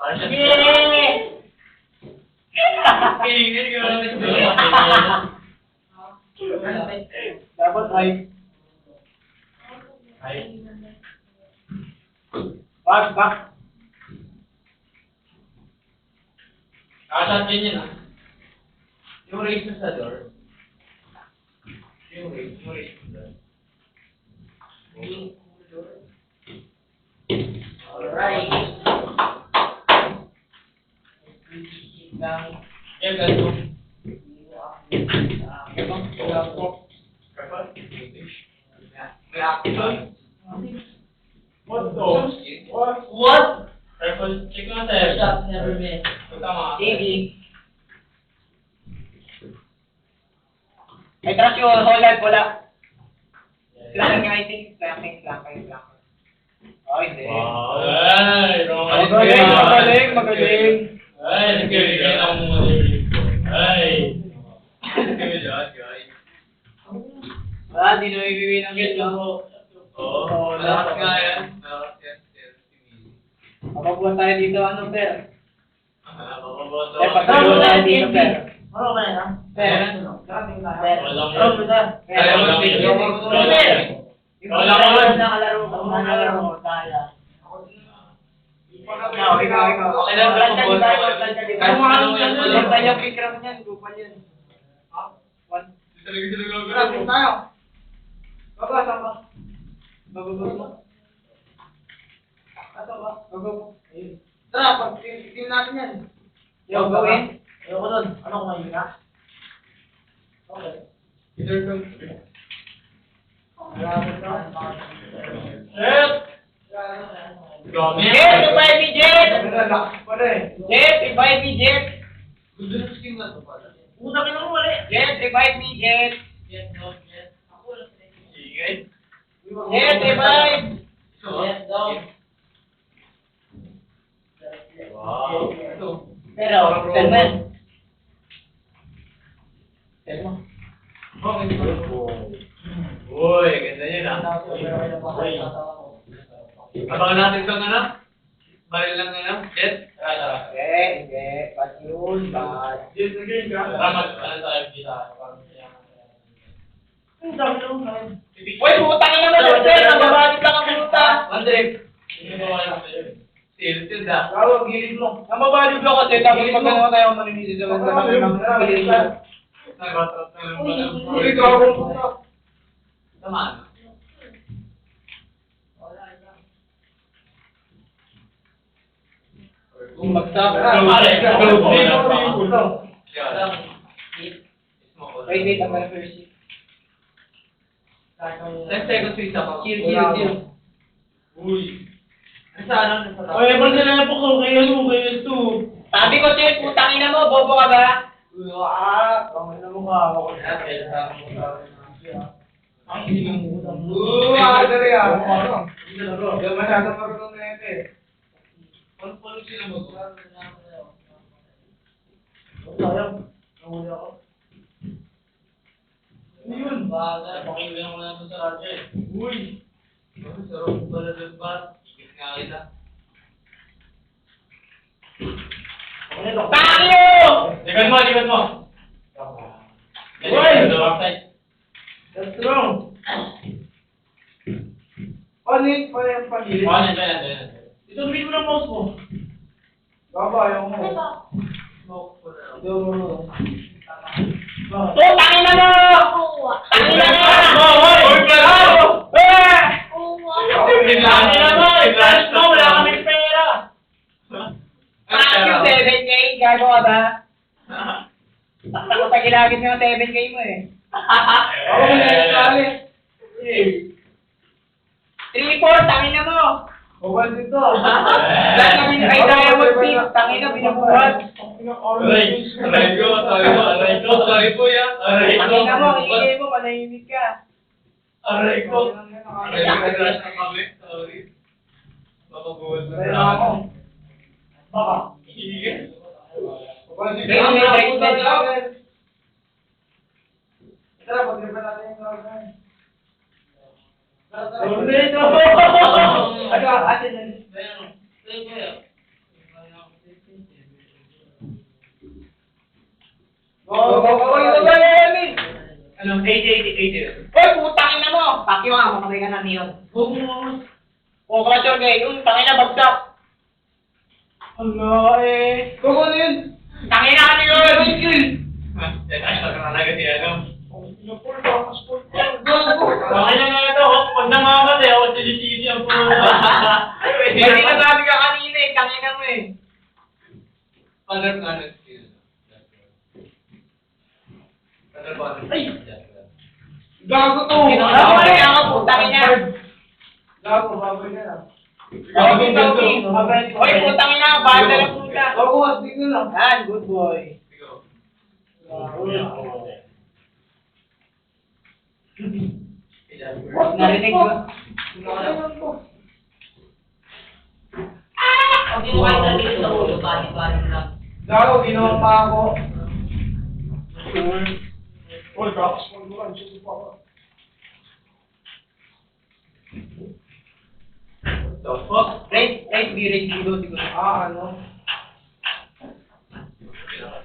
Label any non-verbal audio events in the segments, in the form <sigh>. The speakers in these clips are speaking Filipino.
Para siya. Yeah! Ingin ka Dapat ay. Ay. Back, back. Yun ah. Yung race na sa door. Yung race, yung race na door. What the? What? What? Rifle, check mo sa'yo. Shot never miss. Tama. Baby. May trust yung whole life, wala. Flanking, I think. Flanking, flanking, flanking. Oh, hindi. Wow. Ay, Magaling, magaling, magaling. Ay, magaling Wala, di na ibibigay ng gate lang. Oo, lakas nga yan. Lakas yan. Mapabuhan tayo dito, ano, sir? Ah, mapaboto. Eh, pagkabuhan tayo dito, sir. Ano ba yan? Sir. Karating na. Walang Ano ba yan? Kaya mo lang yun. Sir. Yung Wala mga ko lang. nakalaro ko, mga nakalaro ko, tayo. Ikaw, ikaw, ikaw. Okay lang, Plan ka, mapaboto. di ba? Plan ka, di ba? Kahit mo ano yan, wala. Yung kanyang pick up niyan, gupal yun. One. Karating tayo. Baba, sama. Baba, baba. Ato ba? Baba, baba. Tara, pag team team natin yan. Yo, gawin. Ayoko nun. Ano kung ngayon ka? Okay. Jet, invite me, Jet! Relax pa rin. Jet, invite me, Jet! Gusto ng skin na to pala. Una ka naman mali. Jet, invite me, Jet! Yes, no, yes. Ako lang. Sige. Invite! Yes, no. Wow. Pero. Selman. Uy, ganda yun ah. Abangan natin itong ano? Baril lang ano? Jet? Tara, tara. Hindi, hindi. Jet, again ka? Tara, mag, ano tayo, kita. Ang dami naman kayo. Uy, putang ina mo, Jet! Nababalip lang ang puta! Andre, eh. Tilted ah. Tawag, gilid mo. Nababalip lang kasi, tapos pag ano tayo maninisi sa mga na lang puta. Tama. Kung. Yan. Wait, wait, ang first seat. Ten seconds wait ako. Chill, chill, chill. Uy. Nasa ano? Nasa top. Oy, ba't sila po kung kayo mo kayo to? Sabi ko, chill, putang ina mo, bobo ka ba? Ah, ang ina mo ka ako. Ang ina mo. Oo, ah, dali ah. Hindi na bro. Yung masyadong marunong na ito eh. Paano sila mag- Sayang. Nahuli ako. Ano yun? Bagay. Pakinggan ko na ito sa radyo eh. Uy! Ang sarap mo pala doon ba? Ikit nga kita. Tayo! Likod mo, likod mo! Uy! That's wrong. Yung pagilid? Paano yan, yan, yan. Ito, mo ng mouse mo. Baba, ayaw mo. Smoke ko na. Ito mo. Bakit? Oh, tangin na mo! Tangin na mo! Uy, pala! Eh! Tangin na mo! I-flash mo, wala kaming pera. Fuck you, 7K! Gago ka ba? Mo yung 7K mo eh. Ako mo na yung sali. 3-4, tangin na mo! Bawal dito. <laughs> Lahat kami ay diamond team, tangin na binabuhat. Aray, aray ko, aray ko, aray ko, aray ko yan. Aray ko. Tangin na mo, ingay mo, manahimik ka. Aray ko. Aray ko, crash na kami. Sorry. Makabuhat na Kaya ako. Baka. Sige. Game, game, game, game. Tara, pag-ripan natin yung program. Ulit, oh. Ano, atin na. Ayun, ayun, ayun. Go, go, go, go, go, go, Ano, AJ, AJ. Hoy, putang mo, mamatay ka na mo. O, Clash Gay, yung tangin na bagsak. Hala eh. Kuko na yun. Tangin na kanina yung ano yung kill. Ay, talaga si ano. Napul, bakas po. Okay na nga ito. Pag namamatay ako, sinisisi ang puno. Hindi ka sabi ka kanina eh, tangin na mo eh. Under ano skill. Under ano Ay! Gago to. Ginawa Gago ko na yan ako, putang ina. Gago, na. Gago, gago. Ko. Hoy, putang ina, bata na puta. Gago, hindi ko lang. Yan, good boy. Narinig mo? Pag kinuha na dito sa ulo, bali-bali lang. Gago, ginawa pa ako. Uy, bakas po naman. Sige pa ako. The fuck? Right, right, be right, siguro. Ah, ano?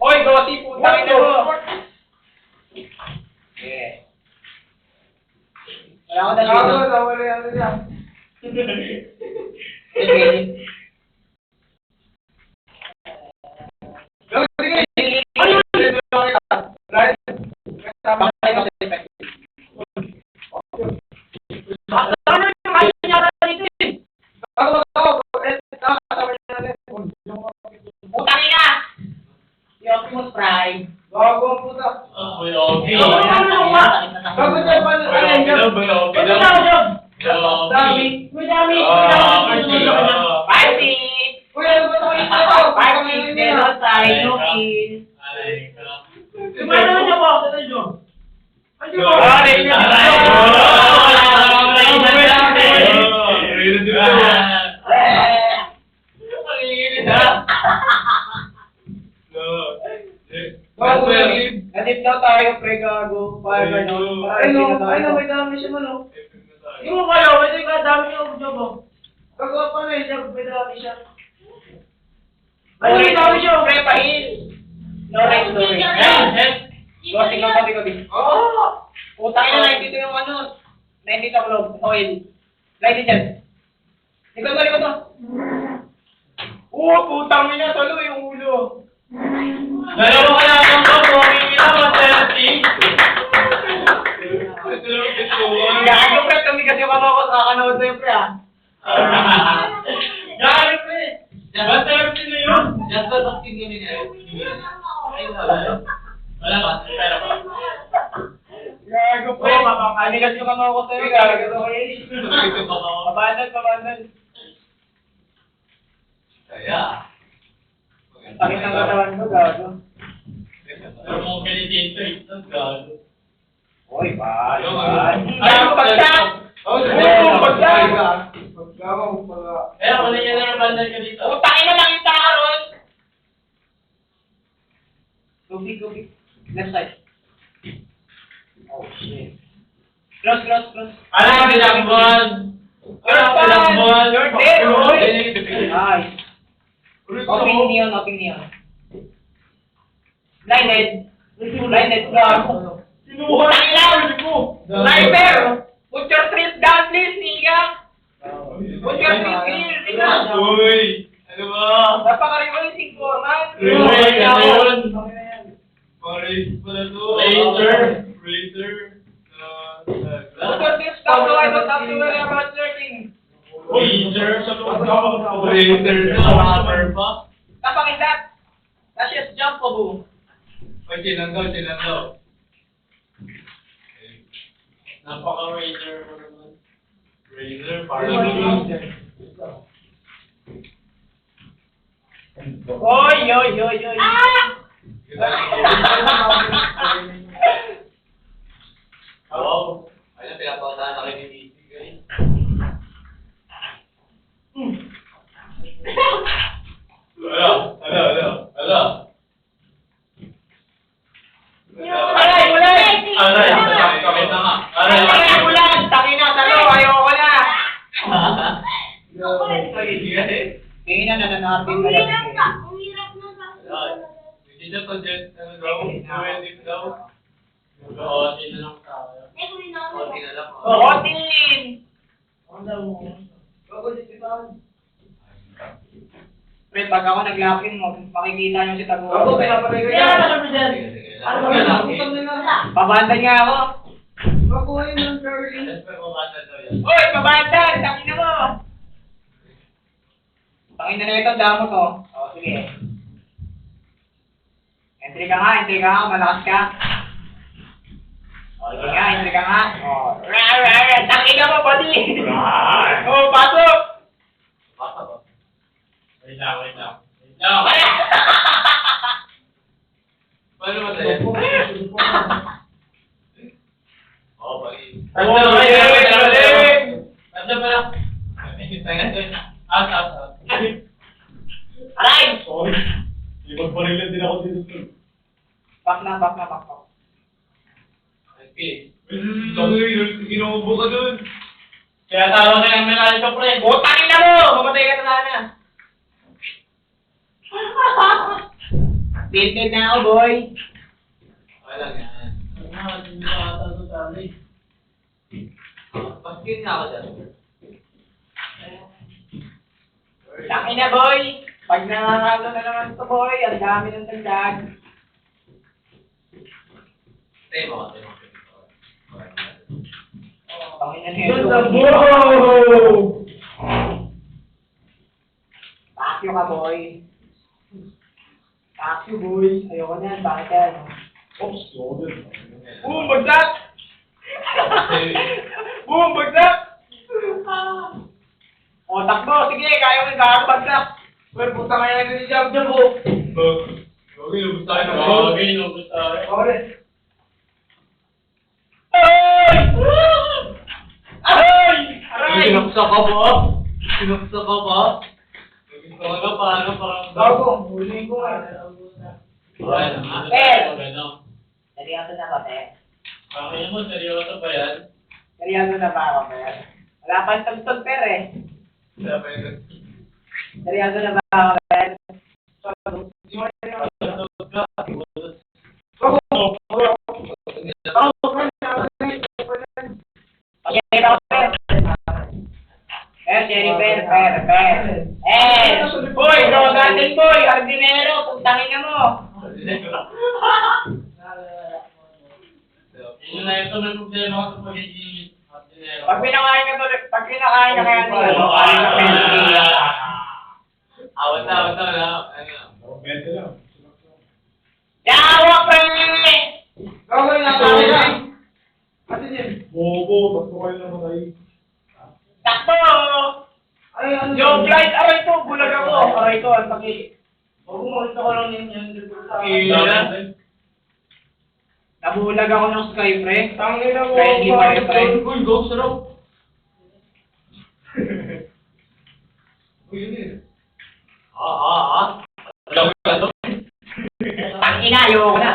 Hoy, Gotti, putang ina mo. Yeah. Wala ko na Gago, dito. nawala yan niya. Okay. Gago, sige. Right. Tama. Bakit kasi effective? Ano yung kaya niya dito eh? Gago, gago. Eh, nakakasama niya natin. Putang ina! Si Optimus Prime. Gago, ang puta. Ah, may okay. Ano ano nga? Gago, dyan pa. Ano yan, dyan? Ano na job? Dami. May dami. Ah, May dami. Five six! Uy, ano ba ito? Ito, ito. Five six, zero side, no kill. Kumano na job ako? Ano? Ano? Ah, Raven na. Tayo, pre, gago. Para ganun. Para Ay, no. na Ay, no, may dami siya man, oh. Hindi mo kayo. May ka dami yung job oh. Gagawa pa na eh, siya, may dami siya. Ano may dami siya? Pre, pahin. No right, no right. Gosi, go, gosi, gosi. Oo! Putang ina, 92 yung ano. 92 ang loob. Oil. Light dyan. Likod mo, likod mo. Oo, putang ina, tulo yung ulo. Dalawa ka lang ako, tumingin na, maserti. Gago, pre, tumigas yung ano ko sa kakanood sa'yo, pre, ah. Gari, pre. Maserti na yun. Just the talking yun niya. Wala ka, pera pa. Gago, pre. Tumigas yung ano ko sa'yo, gago. <laughs> Pabandan, pabandan. Kaya. Sakit ng katawan ko, gago. Pero mo kinitin to, ito, gago. Oy, bad, bad. Ayaw, bagsak! Oh, Oo, bagsak! Gago, pala. Kaya kung nandiyan na ng bandal ka dito. Putang ina lang yung taka ron! Gobi, gobi. Left side. Oh, shit. Cross, cross, cross. Ano yung bilangbuan? You're Ano fine. bilangbuan? You're dead, boy. Nice. Open neon. Blinded. Blinded, gago. Putang ina! Sniper! Put your street gun, please, nigga! Put your street here, nigga! Uy! Napaka-razor. Razor, parang Oy, oy, oy, oy. Oo. <laughs> Ayun, pinapautahan na kayo ni Nisi, guys. Ala, ala, ala, ala. Aray, ulan! Aray, kapit na nga. Aray, Aray, ulan! Taki na, talo, ayoko na! Ay, hindi ka eh. Tingin na, na. Ayan. Dito to Jet, ano daw, pwede daw. Mag-OT na lang tayo. OT na lang. oh. Otin! Ang daw mo. Pre, pag ako nag-locking mo, makikita nyo si Tago. Ako, pinapalay ko Kaya yan. ano kami dyan? Ano ba Sige lang. yan? Utang nila. Pabandan nga ako. Makuha yun ng yan. Uy, pabandan! Takin na mo! Takin na nito, damo to. O, sige. Entry ka nga, entry ka nga, malakas ka. O, sige nga, entry ka nga. O, ra, ra, ra, takin na mo, buddy! O, pasok! Basta ba? Wait lang, wait lang. Wait lang. Wala! Paano ba tayo? Oo, pagi. Oo, galing, galing. Tanda pa lang. Tanga doon. Out, out, out. Aray! Sorry. Ibagparilan din ako dito. Back na, back na, back na. Okay. Sorry, inuubo ka dun. Kaya tawag ka ng menal ka, pre. Butangin na mo! Mamatay ka na sana. Tilted na ako, boy. Okay lang yan. Paskin nga ako dyan. Laki na, boy. Pag nangangalo na naman ito, boy, ang dami ng tandag. Tayo mo, tayo mo. Nito. labo! Takyo ka, boy. Takyo, boy. Ayoko na, bakit yan? Oops. Boom, bagsak! Boom, bagsak! O, takbo, sige, kaya mo yung bagsak. Well, puta kaya natin si Jab Jab, oh. Okay, lubos tayo Okay, lubos tayo. Sorry. Ay! Ay! Aray! Sinuksa ka ba? Sinuksa ka ba? Gusto ko na paano parang... Gago, huli ko nga. Ano? Seryoso na ba, te? Pakinggan mo, seryoso ba yan? Seryoso na ba ako, per? Wala pang tugtog, per, eh. Seryoso na ba ako, per? Eh, Sherry, per, per, per. Eh, boy, drogatin, boy, ordinero, putangin na mo. Yun na ito may problema ko sa pagiging ordinero. Pag pinakain ka tuloy, pag pinakain ka kaya nila, ano, kain ka penalty. Awat na, awat na, wala. Ano? Bente lang. Yawa, pre! Gago yung natawag na. Ano yun? Bobo, tatlo kayo naman ay. Takbo! Ay, ano Yung flight, aray ko, bulag ako. Aray ko, ang sakit. Huwag mo ito ko lang yun yung Iya. Nabulag ako ng sky, pre. Tangin na mo. Friendly pa rin, pre. Uy, go, sarap. Uy, yun eh. Ah, ah, ah. Alam ko na to. Tangina, ayoko na.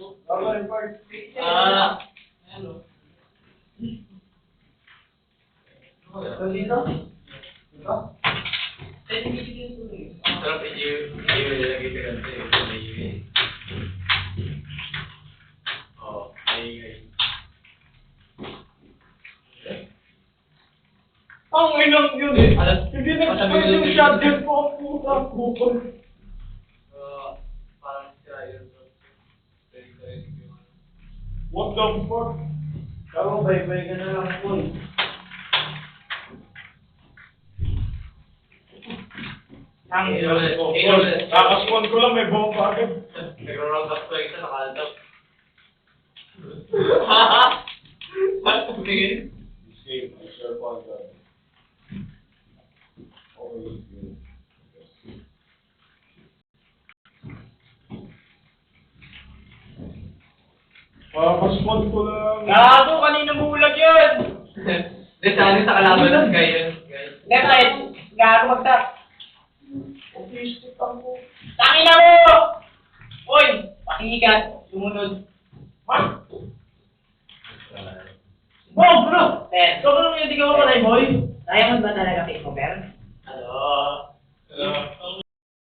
Yung part. Ah. Ano? So, dito? Dito? Sarap i-give, i-give nilagay ka kasi may Oh, ay, ay. Ang inang yun eh. Hindi na pwede yung shotgun po ang puta. Ah, sira yun. Very, very good. What the fuck? Gago, bye-bye ka na lang po eh. Tangina. Kakaswan ko lang, may bomba agad. Nagro-roll up ko isa, nakalantap. Haha! Tingin. This game, I swear upon God. Always good. Kakaswan ko lang. Gago, kanina bulag yun. <laughs> Hindi, sa kalaban ng guy yun. guys. Gago magtap. Autistic ako. Tangina mo! Uy, pakikat, sumunod. Wow, bro! Ten. So, kung hindi ka mamalay, boy? Mo ba talaga mo, Per? Ano?